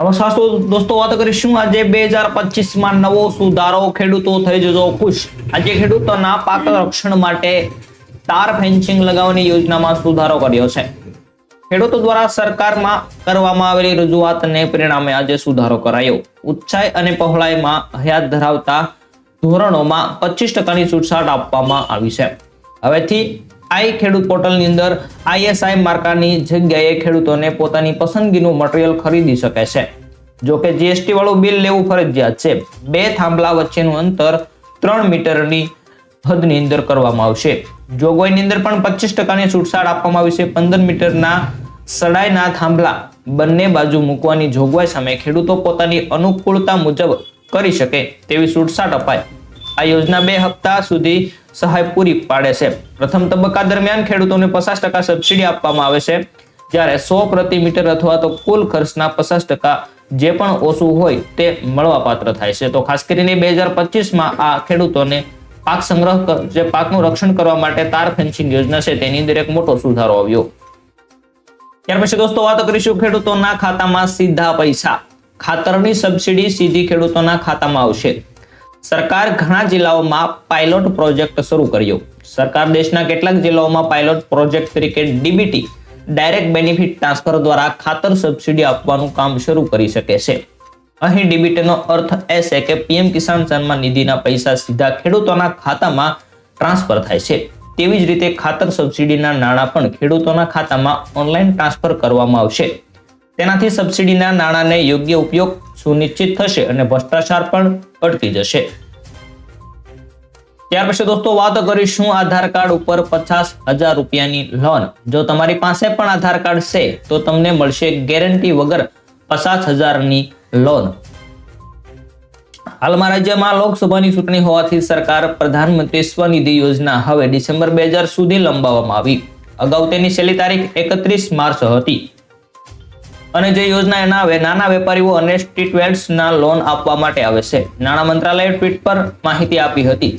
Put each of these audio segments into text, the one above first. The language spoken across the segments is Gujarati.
નમસ્કાર તો દોસ્તો, વાત કરીશું આજે બે હજાર પચીસમાં નવો સુધારો ખેડૂતો થઈ જજો ખુશ. આજે ખેડૂતોના પાક રક્ષણ માટે તાર ફેન્સિંગ લગાવવાની યોજનામાં સુધારો કર્યો છે. ખેડૂતો દ્વારા સરકારમાં કરવામાં આવેલી રજૂઆતને પરિણામે આજે સુધારો કરાયો. ઉચ્ચાઈ અને પહોળાઈમાં હયાત ધરાવતા ધોરણોમાં પચીસ ટકાની છૂટછાટ આપવામાં આવી છે. હવેથી આઈ ખેડૂત પોર્ટલની અંદર આઈએસઆઈ માર્કાની જગ્યાએ ખેડૂતોને પોતાની પસંદગીનું મટીરિયલ ખરીદી શકે છે. જો કે જીએસટી વાળું બિલ લેવું ફરજિયાત છે. બે થાંભલા વચ્ચેનું અંતર ત્રણ મીટરની હદની અંદર કરવામાં આવશે. જોગવાઈની અંદર પણ પચીસ ટકાની છૂટછાટ આપવામાં આવી છે. પંદર મીટરના સડાઈના થાંભલા બંને બાજુ મૂકવાની જોગવાઈ સામે ખેડૂતો પોતાની અનુકૂળતા મુજબ કરી શકે તેવી છૂટછાટ અપાય. આ યોજના બે હપ્તા સુધી સહાય પૂરી પાડે પ્રથમ તબક્કા દરમિયાન ખેડૂતોને પચાસ ટકા સબસિડી આપવામાં આવે છે. જ્યારે સો પ્રતિ મીટર અથવા તો કુલ ખર્ચના પચાસ ટકા જે પણ ઓછું હોય તે મળવાપાત્ર થાય છે. તો ખાસ કરીને બે હજાર પચીસમાં આ ખેડૂતોને પાક સંગ્રહ જે પાકનું રક્ષણ કરવા માટે તાર ફેન્સિંગ યોજના છે તેની અંદર એક મોટો સુધારો આવ્યો. ત્યાર પછી દોસ્તો વાત કરીશું ખેડૂતોના ખાતામાં સીધા પૈસા. ખાતરની સબસિડી સીધી ખેડૂતોના ખાતામાં આવશે. સરકાર ઘણા જિલ્લાઓમાં પાયલોટ પ્રોજેક્ટ શરૂ કર્યો. સરકાર દેશના કેટલાક જિલ્લાઓમાં પાયલોટ પ્રોજેક્ટ તરીકે ડીબીટી ડાયરેક્ટ બેનિફિટ ટ્રાન્સફર દ્વારા ખાતર સબસિડી આપવાનું કામ શરૂ કરી શકે છે. અહીં ડીબીટીનો અર્થ એ છે કે પીએમ કિસાન સન્માન નિધિના પૈસા સીધા ખેડૂતોના ખાતામાં ટ્રાન્સફર થાય છે. તેવી જ રીતે ખાતર સબસિડીના નાણાં પણ ખેડૂતોના ખાતામાં ઓનલાઈન ટ્રાન્સફર કરવામાં આવશે. તેનાથી સબસિડીના નાણાંને યોગ્ય ઉપયોગ સુનિશ્ચિત થશે અને ભ્રષ્ટાચાર પણ અટકી જશે. ત્યાર પછી દોસ્તો, વાત કરીશું આધાર કાર્ડ ઉપર પચાસ હજાર રૂપિયાની લોન જો તમારી પાસે પણ આધાર કાર્ડ છે, તો તમને મળશે ગેરંટી વગર પચાસ હજારની લોન હાલમાં રાજ્યમાં લોકસભાની ચૂંટણી હોવાથી સરકાર પ્રધાનમંત્રી સ્વનિધિ યોજના હવે ડિસેમ્બર બે સુધી લંબાવવામાં આવી. અગાઉ તેની છેલ્લી તારીખ એકત્રીસ માર્ચ હતી. અને જે યોજના એના નાના વેપારીઓ અને સ્ટ્રીટ વેન્ડર્સના લોન આપવા માટે આવે છે. નાણાં મંત્રાલયે ટ્વીટ પર માહિતી આપી હતી.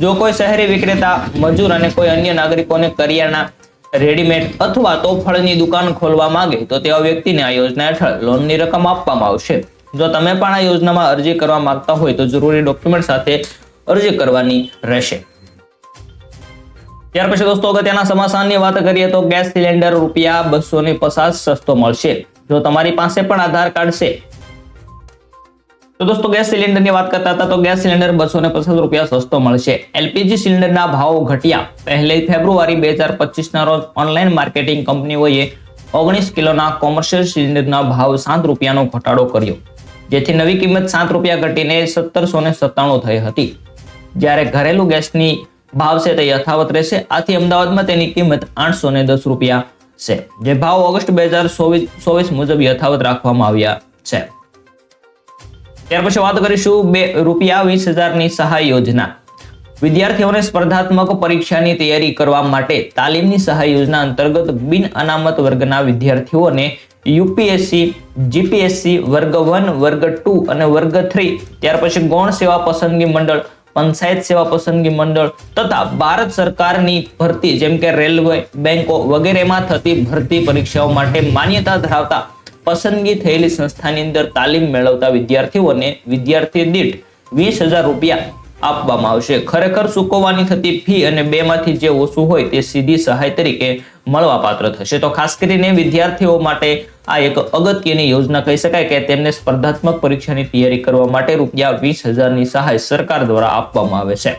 જો કોઈ શહેરી વિક્રેતા, મજૂર અને કોઈ અન્ય નાગરિકોને કરિયાણા, રેડીમેડ અથવા તો ફળની દુકાન ખોલવા માંગે, તો તેવા વ્યક્તિને આ યોજના હેઠળ લોનની રકમ આપવામાં આવશે. જો તમે પણ આ યોજનામાં અરજી કરવા માંગતા હોય, તો જરૂરી ડોક્યુમેન્ટ સાથે અરજી કરવાની રહેશે. ત્યાર પછી દોસ્તો, અગત્યના સમાચારની વાત કરીએ તો ગેસ સિલિન્ડર રૂપિયા બસો ને પચાસ સસ્તો મળશે. જો તમારી પાસે પણ આધાર કાર્ડ છે. તો દોસ્તો ગેસ સિલિન્ડરની વાત કરતા હતા તો ગેસ સિલિન્ડર બસો ને પચાસ રૂપિયા સસ્તો મળશે. એલપીજી સિલિન્ડરના ભાવો ઘટ્યા. પહેલી ફેબ્રુઆરી બે હજાર પચીસના રોજ ઓનલાઈન માર્કેટિંગ કંપનીઓએ ઓગણીસ કિલોના કોમર્શિયલ સિલિન્ડરના ભાવ સાત રૂપિયાનો ઘટાડો કર્યો. જેથી નવી કિંમત સાત રૂપિયા ઘટીને સત્તરસો ને સત્તાણું થઈ હતી. જ્યારે ઘરેલું ગેસની ભાવ છે તે યથાવત રહેશે. આથી અમદાવાદમાં તેની કિંમત આઠસો ને દસ રૂપિયા છે, જે ભાવ ઓગસ્ટ બે હજાર ચોવીસ મુજબ યથાવત રાખવામાં આવ્યા છે. ત્યાર પછી વાત કરીશું બે રૂપિયા વીસ હજારની સહાય યોજના. વિદ્યાર્થીઓને સ્પર્ધાત્મક પરીક્ષાની તૈયારી કરવા માટે તાલીમની સહાય યોજના અંતર્ગત બિન અનામત વર્ગના વિદ્યાર્થીઓને યુપીએસસી, જીપીએસસી, વર્ગ વન, વર્ગ ટુ અને વર્ગ થ્રી, ત્યાર પછી ગૌણ સેવા પસંદગી મંડળ પંચાયત સેવા પસંદગી મંડળ તથા ભારત સરકારની ભરતી, જેમ કે રેલવે, બેંકો વગેરેમાં થતી ભરતી પરીક્ષાઓ માટે માન્યતા ધરાવતા પસંદગી થયેલી સંસ્થાની અંદર તાલીમ મેળવતા વિદ્યાર્થીઓને વિદ્યાર્થી દીઠ વીસ હજાર રૂપિયા આપવામાં આવશે. ખરેખર ચૂકવવાની થતી ફી અને બેમાંથી જે ઓછું હોય તે સીધી સહાય તરીકે મળવાપાત્ર થશે. તો ખાસ કરીને વિદ્યાર્થીઓ માટે આ એક અગત્યની યોજના કહી શકાય કે તેમને સ્પર્ધાત્મક પરીક્ષાની તૈયારી કરવા માટે રૂપિયા વીસ હજારની સહાય સરકાર દ્વારા આપવામાં આવે છે.